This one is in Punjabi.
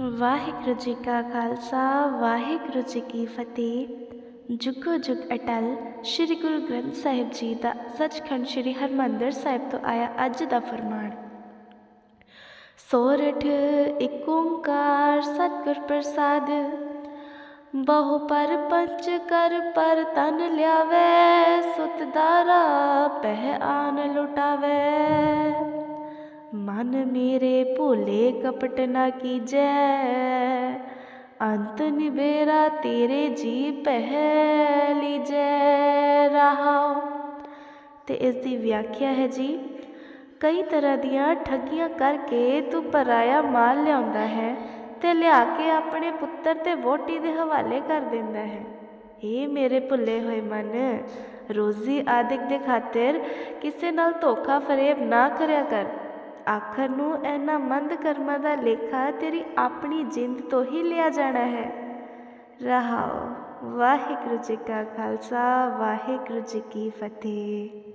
ਵਾਹਿਗੁਰੂ ਜੀ ਕਾ ਖਾਲਸਾ, ਵਾਹਿਗੁਰੂ ਜੀ ਕੀ ਫਤਿਹ। ਜੁਗੋ ਜੁਗ ਅਟਲ, ਸ੍ਰੀ ਗੁਰੂ ਗ੍ਰੰਥ ਸਾਹਿਬ ਜੀ ਦਾ ਸੱਚਖੰਡ ਸ੍ਰੀ ਹਰਮੰਦਰ ਸਾਹਿਬ ਤੋਂ ਆਇਆ ਅੱਜ ਦਾ ਫਰਮਾਨ। ਸੋਰਠ ਏਕ ਓੰਕਾਰ ਸਤਿਗੁਰ ਪ੍ਰਸਾਦ, ਬਹੁ ਪਰ ਪੰਚ ਕਰ ਪਰ ਤਨ ਲਿਆਵੇ, ਸੁਤ ਦਾਰਾ ਪਹਿ ਆਨ ਲੁਟਾਵੇ। ਮਨ ਮੇਰੇ ਭੋਲੇ ਕਪਟ ਨਾ ਕੀਜੈ। ਅੰਤ ਨਿਬੇਰਾ ਤੇਰੇ ਜੀ ਪਹਿ ਲੀਜੈ ਰਹਾਉ ਤੇ ਇਸ ਦੀ ਵਿਆਖਿਆ ਹੈ ਜੀ, ਕਈ ਤਰ੍ਹਾਂ ਦੀਆਂ ਠੱਗੀਆਂ ਕਰਕੇ ਤੂੰ ਪਰਾਇਆ ਮਾਲ ਲਿਆਉਂਦਾ ਹੈ ਤੇ ਲਿਆ ਕੇ ਆਪਣੇ ਪੁੱਤਰ ਤੇ ਵੋਟੀ ਦੇ ਹਵਾਲੇ ਕਰ ਦਿੰਦਾ ਹੈ। ਏ ਮੇਰੇ ਭੁੱਲੇ ਹੋਏ ਮਨ, ਰੋਜ਼ੀ ਆਦਿਕ ਦੇ ਖਾਤਰ ਕਿਸੇ ਨਾਲ ਧੋਖਾ ਫਰੇਬ ਨਾ ਕਰਿਆ ਕਰ। ਆਖਰ ਨੂੰ ਇਹਨਾਂ ਮੰਦ ਕਰਮਾਂ ਦਾ ਲੇਖਾ ਤੇਰੀ ਆਪਣੀ ਜਿੰਦ ਤੋਂ ਹੀ ਲਿਆ ਜਾਣਾ ਹੈ। ਰਹਾਓ। ਵਾਹਿਗੁਰੂ ਜੀ ਕਾ ਖਾਲਸਾ, ਵਾਹਿਗੁਰੂ ਜੀ ਕੀ ਫਤਿਹ।